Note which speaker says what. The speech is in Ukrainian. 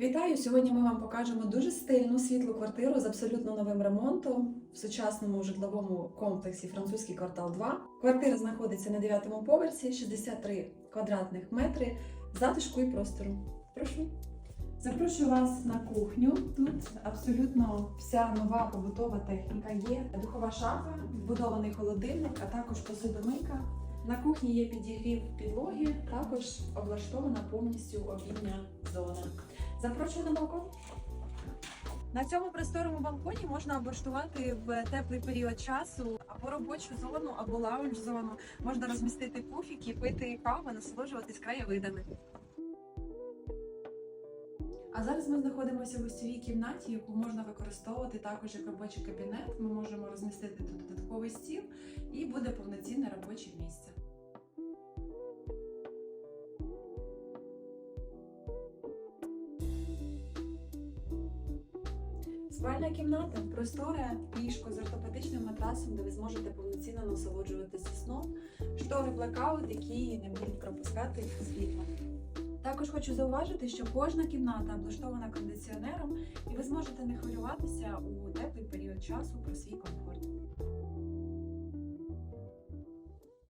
Speaker 1: Вітаю! Сьогодні ми вам покажемо дуже стильну світлу квартиру з абсолютно новим ремонтом в сучасному житловому комплексі Французький квартал 2. Квартира знаходиться на 9 поверсі, 63 квадратних метри, затишку і простору. Прошу. Запрошую вас на кухню. Тут абсолютно вся нова побутова техніка є. Духова шафа, вбудований холодильник, а також посудомийка. На кухні є підігрів підлоги, також облаштована повністю обідня зона. Запрошую на балкон. На цьому просторому балконі можна облаштувати в теплий період часу або робочу зону, або лаунж зону. Можна розмістити пуфіки, пити каву, насолоджуватись краєвидами. А зараз ми знаходимося в гостьовій кімнаті, яку можна використовувати також як робочий кабінет. Ми можемо розмістити тут додатковий стіл і буде повноцінне робоче місце. Спальна кімната простора, ліжко з ортопедичним матрасом, де ви зможете повноцінно насолоджуватися сном, штори блекаут, які не будуть пропускати світло. Також хочу зауважити, що кожна кімната облаштована кондиціонером, і ви зможете не хвилюватися у теплий період часу про свій комфорт.